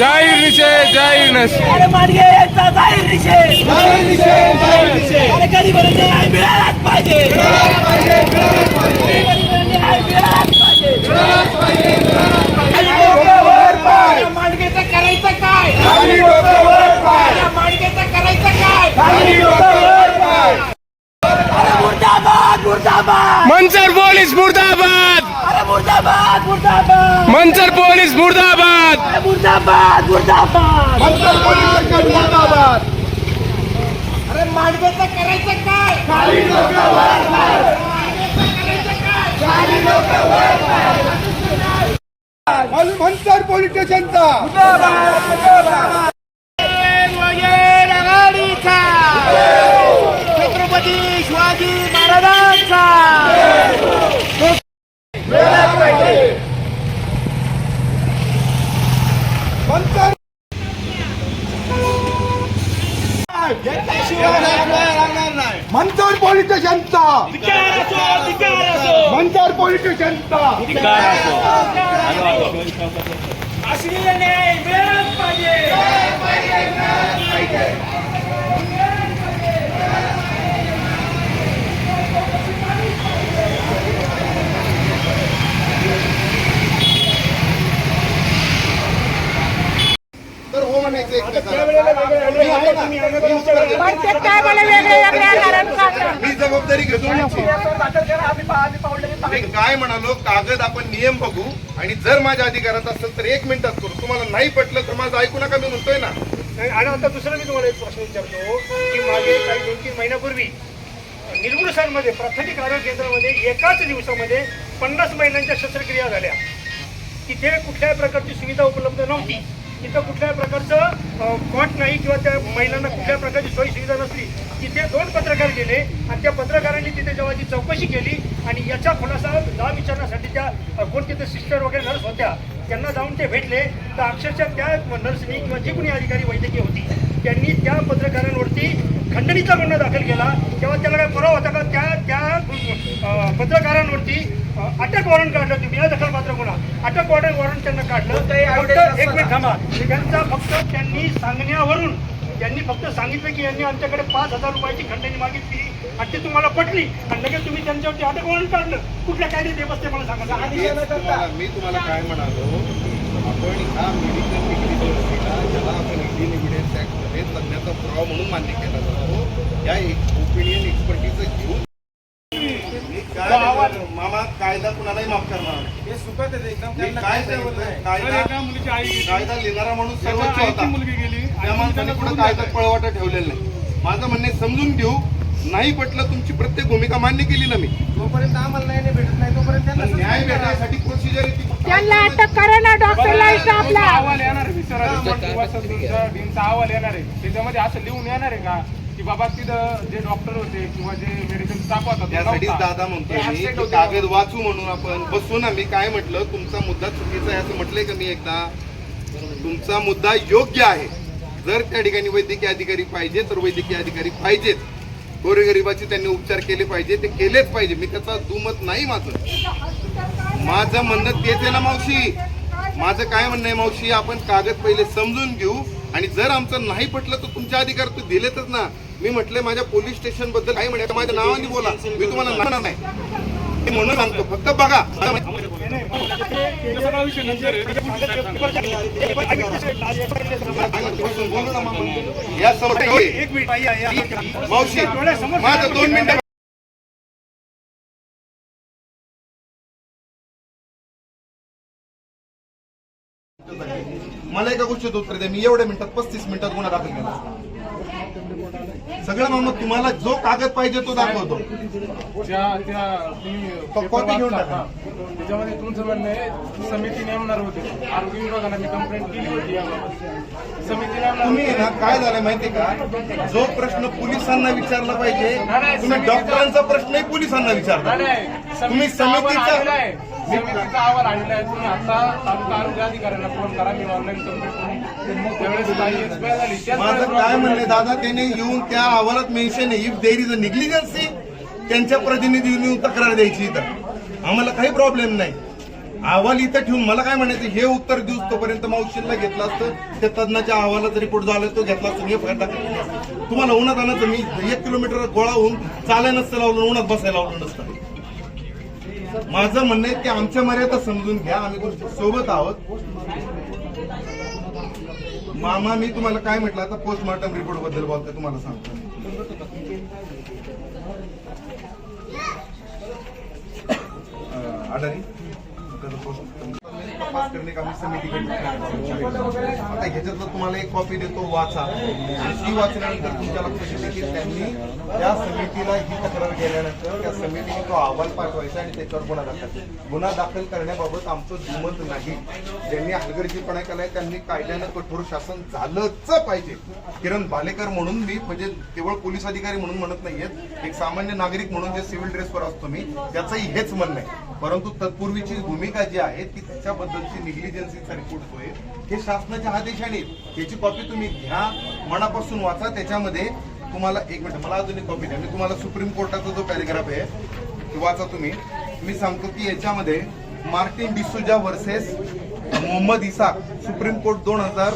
जाहीर निषेध जाहीर निषेध अरे माडगे यांचा जाहीर मुर्दाबाद मुर्दाबाद. मंचर पोलीस मुर्दाबाद. अरे मुर्दाबाद मुर्दाबाद. मंचर पोलीस मुर्दाबाद. अरे मुर्दाबाद मुर्दाबाद अरे माडगेचं करायचं काय मंतर पोलीस स्टेशनचा. वगैरे आघाडीचा. छत्रपती शिवाजी महाराजांचा मंतर मंतर पोलीस स्टेशनचा मंतर पोलीस स्टेशनचा अश्लील न्याय मिळालाच पाहिजे तर हो म्हणायचं एक मी जबाबदारी घेतो तुमची. मी काय म्हणालो कागद आपण नियम बघू आणि जर माझ्या अधिकारात असेल तर एक मिनिटात करू. तुम्हाला नाही पटलं तर माझं ऐकू नका मी म्हणतोय ना. आणि आता दुसरं मी तुम्हाला एक प्रश्न विचारतो की मागे काही दोन तीन महिन्यापूर्वी निर्गुणसांमध्ये प्राथमिक आरोग्य केंद्रामध्ये एकाच दिवसामध्ये पन्नास महिलांच्या शस्त्रक्रिया झाल्या. तिथे कुठल्याही प्रकारची सुविधा उपलब्ध नव्हती. तिथं कुठल्याही प्रकारचं कॉट नाही किंवा त्या महिलांना कुठल्या प्रकारची सोयी सुविधा नसली तिथे दोन पत्रकार गेले आणि त्या पत्रकारांनी तिथे जेव्हा ती चौकशी केली आणि याच्या खुलासा जाब विचारण्यासाठी त्या कोण तिथे सिस्टर वगैरे नर्स होत्या त्यांना जाऊन ते भेटले. तर अक्षरशः त्या नर्सनी किंवा जी कोणी अधिकारी वैद्यकीय होती त्यांनी त्या पत्रकारांवरती खंडणीचा गुन्हा दाखल केला. तेव्हा त्याला काय पुरावा होता का? त्या त्या पत्रकारांवरती अटक वॉरंट काढलं तुम्ही. या दखलपात्र गुन्हा. अटक वॉरंट वॉरंट त्यांना काढलं. फक्त एक मिनिट थांबा. त्यांचा फक्त त्यांनी सांगण्यावरून त्यांनी फक्त सांगितलं की यांनी आमच्याकडे पाच हजार रुपयाची खंडणी मागितली. आणि ती तुम्हाला पटली. आणि लगेच तुम्ही त्यांच्यावरती अटक वॉरंट काढलं. कुठल्या कायदे ते बसते मला सांगा. मी तुम्हाला काय म्हणालो आपण ह्या मेडिकल डिग्री ज्याला आपण इंडियन एव्हिडन्स ऍक्टमध्ये तज्ञाचा पुरावा म्हणून मान्य केला जातो. या ओपिनियन एक्सपर्टीचं घेऊन मी काय बोललो? मामा कायदा कुणालाही माफ करणार नाही. मी काय सांगितलं? कायदा कायदा लिहिणारा माणूस सर्वोच्च होता. त्या माणसाने पुढे कायदा पळवाटा ठेवलेला नाही. माझं म्हणणे समजून घेऊ. नाही पटलं तुमची प्रत्येक भूमिका मान्य केली ना मी. जोपर्यंत आम्हाला न्याय भेटत नाही तोपर्यंत पण न्याय भेटण्यासाठी प्रोसिजर आहे ती त्यांना अटक करा ना डॉक्टरला अहवाल येणार आहे विचारा. डीनचा अहवाल येणार आहे. त्याच्यामध्ये असं लिहून येणार आहे का? की बाबा तिथं जे डॉक्टर होते किंवा जे मेडिकल स्टाफ होता तो त्यासाठीच नव्हता. दादा म्हणतोय ते मी absent की होते. कागद वाचू म्हणून आपण बसू ना. मी काय म्हटलं तुमचा मुद्दा चुकीचा आहे असं म्हटलंय का मी एकदा? तुमचा मुद्दा योग्य आहे. जर त्या ठिकाणी वैद्यकीय अधिकारी पाहिजे तर वैद्यकीय अधिकारी पाहिजेत. गोरगरिबाचे त्यांनी उपचार केले पाहिजे ते केलेच पाहिजे. मी त्याचा दुमत नाही माझं. माझं म्हणणं तेच आहे ना मावशी. माझं काय म्हणणं आहे मावशी? आपण कागद पहिले समजून घेऊ. आणि जर आमचं नाही पटलं तर तुमच्या अधिकार तर दिलेतच ना. मी म्हटलं माझ्या पोलीस स्टेशनबद्दल काय म्हणायचं माझ्या नावाने बोला. मी तुम्हाला म्हणणार नाही. मी म्हणून सांगतो. फक्त बघा. या समोर मिनिट मावशी माझं दोन मिनिटं मला एका गोष्टीत उत्तर द्या. मी एवढ्या मिनिटात पस्तीस मिनिटात गुन्हा दाखल केला. सगळं मामा तुम्हाला जो कागद पाहिजे तो दाखवतो. त्या त्या तुम्ही तो copy घेऊन टाका. त्याच्यामध्ये तुमचं म्हणणं आहे समिती नेमणार होते. आरोग्य विभागाला मी कंप्लेंट केली होती याबाबत समिती तुम्ही. ना काय झालं माहितीये का? जो प्रश्न पोलिसांना विचारला पाहिजे तुम्ही डॉक्टरांचा प्रश्नही पोलिसांना नाही. तुम्ही समितीचा समितीचा- आणलेला आहे. तुम्ही आता तालुका आरोग्य अधिकाऱ्यांना फोन करा मी ऑनलाईन कंप्लेंट माझं काय म्हणणं दादा त्याने येऊन त्या अहवालात mention if there is a negligency त्यांच्या प्रतिनिधींनी येऊन तक्रार द्यायची इथं. आम्हाला काही प्रॉब्लेम नाही. अहवाल इथं ठेवून मला काय म्हणायचं हे उत्तर दिवस तोपर्यंत मावशीला घेतलं असतं त्या तज्ञाच्या अहवालाचा रिपोर्ट झाला तो घेतला असतो हे फायदा तुम्हाला उन्हात आणायचं मी एक किलोमीटर गोळा होऊन चालाय नसतं लावलं उन्हात बसायला लावलं नसतं. माझं म्हणणं आहे की आमच्या मर्यादा समजून घ्या आम्ही सोबत आहोत. मामा मी तुम्हाला काय म्हटलं? आता पोस्टमॉर्टम रिपोर्टबद्दल बोलतोय तुम्हाला सांगतो. अं, तपास करणे का समिती आता ह्याच्यातलं तुम्हाला एक कॉपी देतो वाचा आणि ती वाचल्यानंतर तुमच्या लक्षात येते की त्यांनी त्या समितीला ही तक्रार केल्यानंतर त्या समितीने तो अहवाल पाठवायचा आणि त्याच्यावर गुन्हा दाखल गुन्हा दाखल करण्याबाबत आमचं दुमत नाही ज्यांनी हलगर्जीपणा केलाय त्यांनी कायद्यानं कठोर शासन झालंच पाहिजे किरण भालेकर म्हणून मी म्हणजे केवळ पोलीस अधिकारी म्हणून म्हणत नाहीयेत एक सामान्य नागरिक म्हणून जे सिव्हिल ड्रेसवर असतो मी त्याचंही हेच म्हणणं आहे परंतु तत्पूर्वीची भूमिका जी आहे ती त्याच्याबद्दल त्याच्याबद्दलची निग्लिजन्सीचा रिपोर्ट होय हे शासनाच्या आदेशाने याची कॉपी तुम्ही घ्या मनापासून वाचा. त्याच्यामध्ये तुम्हाला एक मिनिट मला अजून एक कॉपी द्या. मी तुम्हाला सुप्रीम कोर्टाचा जो पॅरेग्राफ आहे तो वाचा तुम्ही. मी सांगतो की याच्यामध्ये Martin D'Souza versus Mohammed Isa Supreme Court दोन हजार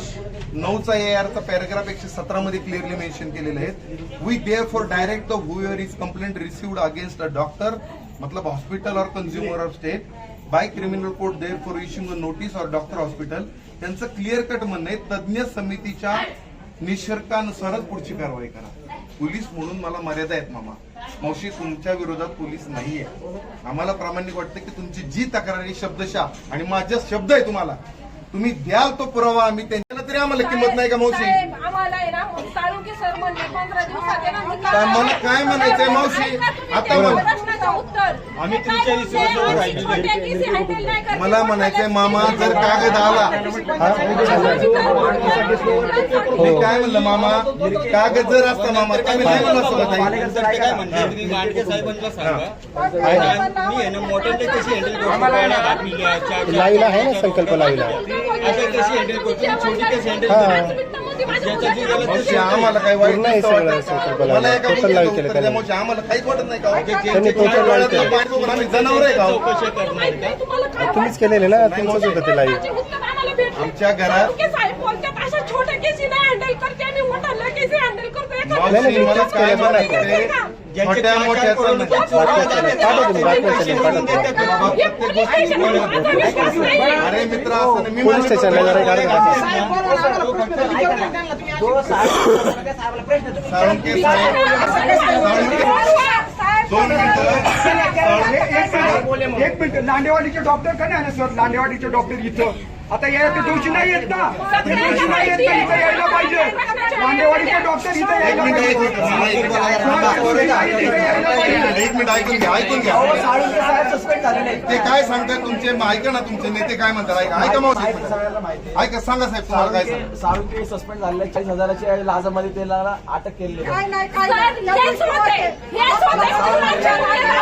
नऊचा ए आरचा पॅराग्राफ एकशे सतरामध्ये क्लिअरली मेन्शन केलेले आहेत. We therefore direct the where is complaint received against a doctor मतलब हॉस्पिटल और consumer of state by criminal court therefore issuing a notice or doctor hospital. त्यांचं clear cut म्हणणं आहे तज्ज्ञ समितीच्या निशर्कानुसारच पुढची कारवाई करा. पोलीस म्हणून मला मर्यादा आहेत मामा. मावशी तुमच्या विरोधात पोलीस नाहीये. आम्हाला प्रामाणिक वाटतं की तुमची जी तक्रार आहे शब्दशः आणि माझा शब्द आहे तुम्हाला तुम्ही द्याल तो पुरावा आम्ही त्यांच्याला तरी आम्हाला किंमत नाही का मावशी? साहेब, आम्हाला आहे ना साळुंके सर म्हणले पंधरा दिवसात आहे ना निकाल काय मला. काय म्हणायचंय मावशी? ऐका तुम्ही आता मला- प्रश्नाचं उत्तर. आम्ही तुमच्या विश्वासावर राहिलेलो करत. मला म्हणायचंय मामा जर कागद आला. मी काय म्हणलं मामा? कागद जर असता मामा तर मी नाही म्हणलं असं ताई. पालेकरचं काय म्हणते तुम्ही मांडके साहेबांना सांगा. मी आहे ना मोठ्यांचे कशी हँडल करू शकतो लाईव्हला आहे ना संकल्प अशा कशी हँडल करतो? छोटी कशी हँडल आम्हाला काही वाईट. संकल्प मला. एका गोष्टीचं उत्तर आम्हाला काही वाटत नाही का हो? त्यांनी टोटल लाईव्ह केलं पाय बघून आम्ही जनावर आहे का हो? चौकशी करणार का तुम्हीच केलेले ना? तुमचंच होतं ते लाईव्ह आमच्या घरात- साहेब बोलतात अशा छोट्या केसी नाही हँडल करते आणि मोठ्या केसी हँडल करतो. एका मावशी नाही, मला काय छोट्या प्रत्येक गोष्टीची बोलत अरे मित्र असं नाही. मी पोलीस माझं स्टेशनला जरा गाडी साळुंके टाका. साळुंके साहेब दोन मिनिटं एक मिनिट लांडेवाडीचे डॉक्टर का नाही सर लांडेवाडीचे डॉक्टर इथं आता या त्या दिवशी नाही येत ना. दिवशी नाही येत ना इथं यायला पाहिजे. लांडेवाडीचे डॉक्टर इथं एक यायला मिनिट पाहिजे. एक ऐकून घ्या घ्या. ते काय सांगतात तुमचे? मग ऐका ना तुमचे नेते काय म्हणतात? ऐका ऐका आहे. ऐका सांगा साहेब तुम्हाला काय सांग साळुंके साळुंके सस्पेंड झालेले चाळीस हजाराच्या लाजामध्ये त्याला अटक केलेली आहे. काय नाही काय नाही हेच होते हेच होते मुलांच्या मुलांच्या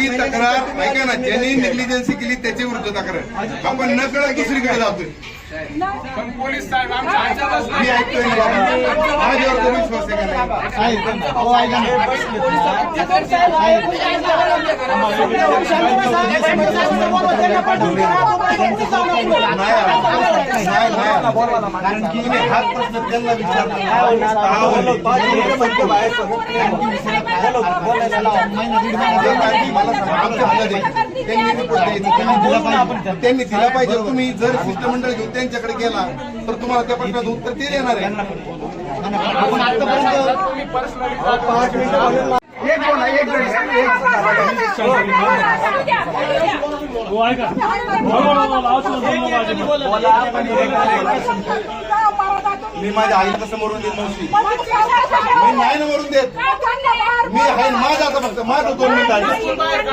आपली तक्रार ऐका ना ज्यांनी निग्लिजन्सी केली त्याच्या विरुद्ध तक्रार आपण न कळत दुसरीकडे जातोय पण पोलीस साहेब मी ऐकतोय. माझ्यावर विश्वास आहे का नाही. कारण की मी हाच प्रश्न त्यांना विचारला त्यांनी दिला पाहिजे त्यांनी दिला पाहिजे तुम्ही जर शिष्टमंडळ घेऊन त्यांच्याकडे गेला तर तुम्हाला त्या प्रश्नाचं उत्तर ते देणार आहे आपण आतापर्यंत तुम्ही पर्सनली एक बोला एक मिनिट एक मी माझ्या आईला कसं मरून देत नव्हती? मी नाही ना मरून देत. मी आहे माझं आता फक्त माझं दोन मिनिट आहे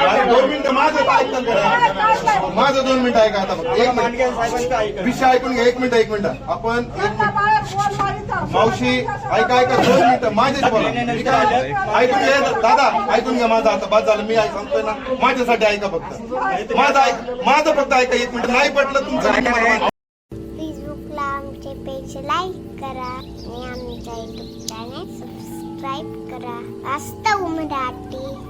अरे दोन मिनिटं माझं ऐकतात ऐकतं जरा. माझं दोन मिनिटं ऐका आता फक्त. एक मिनिट. विषय ऐकून घ्या एक मिनिट एक मिनिट. आपण एक मिनिट. मावशी ऐका ऐका दोन मिनिटं. माझेच बोला. काय- ऐकून घ्या दादा ऐकून घ्या माझं आता. बाद झालं. मी ऐक सांगतोय ना माझ्यासाठी ऐका फक्त. माझं ऐक माझं फक्त ऐका. एक मिनिट. नाही पटलं तुमचं. आमचे लाईक करा आणि आमच्या युट्यूब चॅनेल सबस्क्राईब करा. वास्तव मराठी.